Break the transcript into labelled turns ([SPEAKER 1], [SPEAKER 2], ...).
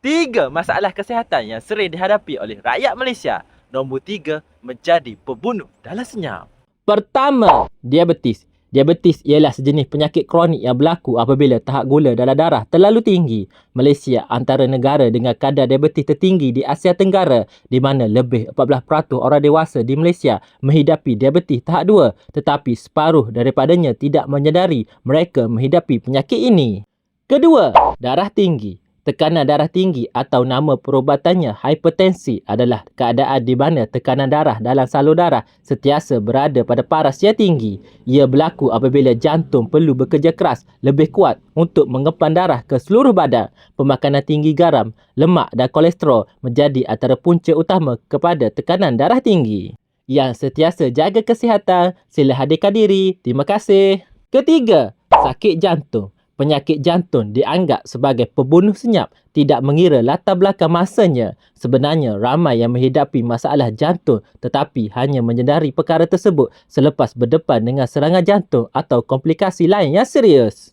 [SPEAKER 1] Tiga masalah kesihatan yang sering dihadapi oleh rakyat Malaysia. Nombor tiga, menjadi pembunuh dalam senyap.
[SPEAKER 2] Pertama, diabetes. Diabetes ialah sejenis penyakit kronik yang berlaku apabila tahap gula dalam darah terlalu tinggi. Malaysia antara negara dengan kadar diabetes tertinggi di Asia Tenggara di mana lebih 14% orang dewasa di Malaysia menghidapi diabetes tahap 2 tetapi separuh daripadanya tidak menyedari mereka menghidapi penyakit ini. Kedua, darah tinggi. Tekanan darah tinggi atau nama perubatannya hipertensi adalah keadaan di mana tekanan darah dalam salur darah sentiasa berada pada paras yang tinggi. Ia berlaku apabila jantung perlu bekerja keras lebih kuat untuk mengepam darah ke seluruh badan. Pemakanan tinggi garam, lemak dan kolesterol menjadi antara punca utama kepada tekanan darah tinggi. Yang sentiasa jaga kesihatan, sila hadirkan diri. Terima kasih. Ketiga, sakit jantung. Penyakit jantung dianggap sebagai pembunuh senyap tidak mengira latar belakang masanya. Sebenarnya ramai yang menghidapi masalah jantung tetapi hanya menyedari perkara tersebut selepas berdepan dengan serangan jantung atau komplikasi lain yang serius.